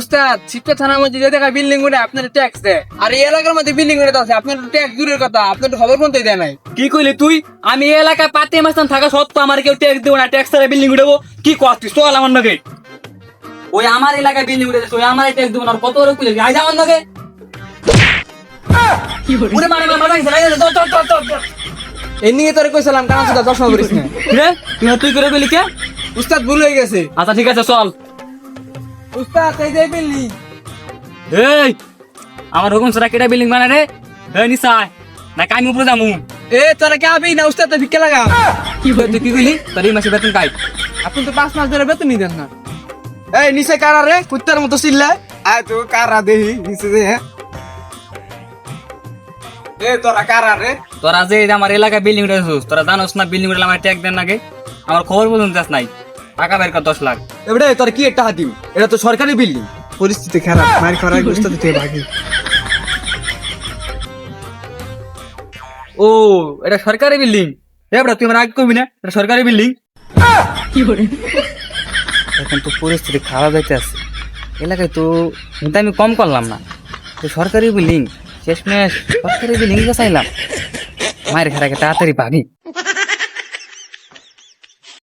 উস্তাদ শিবকা থানার মধ্যে যে দেখা বিল্ডিংগুলো আপনার ট্যাক্স দেয়। আর এই এলাকার মধ্যে বিল্ডিংগুলো আছে আপনার ট্যাক্স দূরের কথা আপনার খবর পর্যন্ত দেয় নাই। কি কইলি তুই? আমি এই এলাকায় পাতে মাস্তান থাকা সত্ত্বেও আমার কেউ ট্যাক্স দেবো না ট্যাক্স ছাড়া বিল্ডিং উঠাবো। কি করছিস চল আমার নগে ওই আমার এলাকায় বিল্ডিং উঠেছে ওই আমার ট্যাক্স দেবো না কত বড় কুলে আজ আমার নগে উড়ে মারে মারে মারে চল চল চল চল চল চল। এই নিয়ে তোর কইছিলাম কারণ সুদা দর্শন করিস না। তুই করে বলি কে? উস্তাদ ভুল হয়ে গেছে। আচ্ছা ঠিক আছে চল। উস্তাদ এই যে বিল্ডিং এই আমার হুকুম ছাড়া কেটা বিল্ডিং বানায় রে? এই নিশায় না আমি উপরে যামু? এ তোরা কে আবি না উস্তাদ তো ভিক্ষা লাগা? কি বল তুই কি কইলি? তোর এই মাসে বেতন কাই? আপনি তো পাঁচ মাস ধরে বেতনই দেন না। এই নিচে কারা রে? কুত্তার মতো চিল্লায় আয় তো কারা দেহি নিচে দে হ্যাঁ। এ তোরা কারা রে? তোরা যে যে আমার এলাকায় বিল্ডিং উঠেছিস তোরা জানোস না বিল্ডিং উঠলে আমার ট্যাগ দেন নাকি আমার খবর পর্যন্ত যাস নাই। টাকা বের কর দশ লাখ। এবারে তোর কি একটা হাতিম? এটা তো সরকারি বিল্ডিং পরিস্থিতি খারাপ মার খারাপ উস্তাদ থেকে ভাগি ও এটা সরকারি বিল্ডিং এবার তুই আমার আগে কবি না এটা সরকারি বিল্ডিং কি করে এখন তো পরিস্থিতি খারাপ যাইতে আছে। এলাকায় তো কিন্তু আমি কম করলাম না। তো সরকারি বিল্ডিং শেষমেশ সরকারি বিল্ডিং চাইলাম মায়ের ঘরে তাড়াতাড়ি ভাগি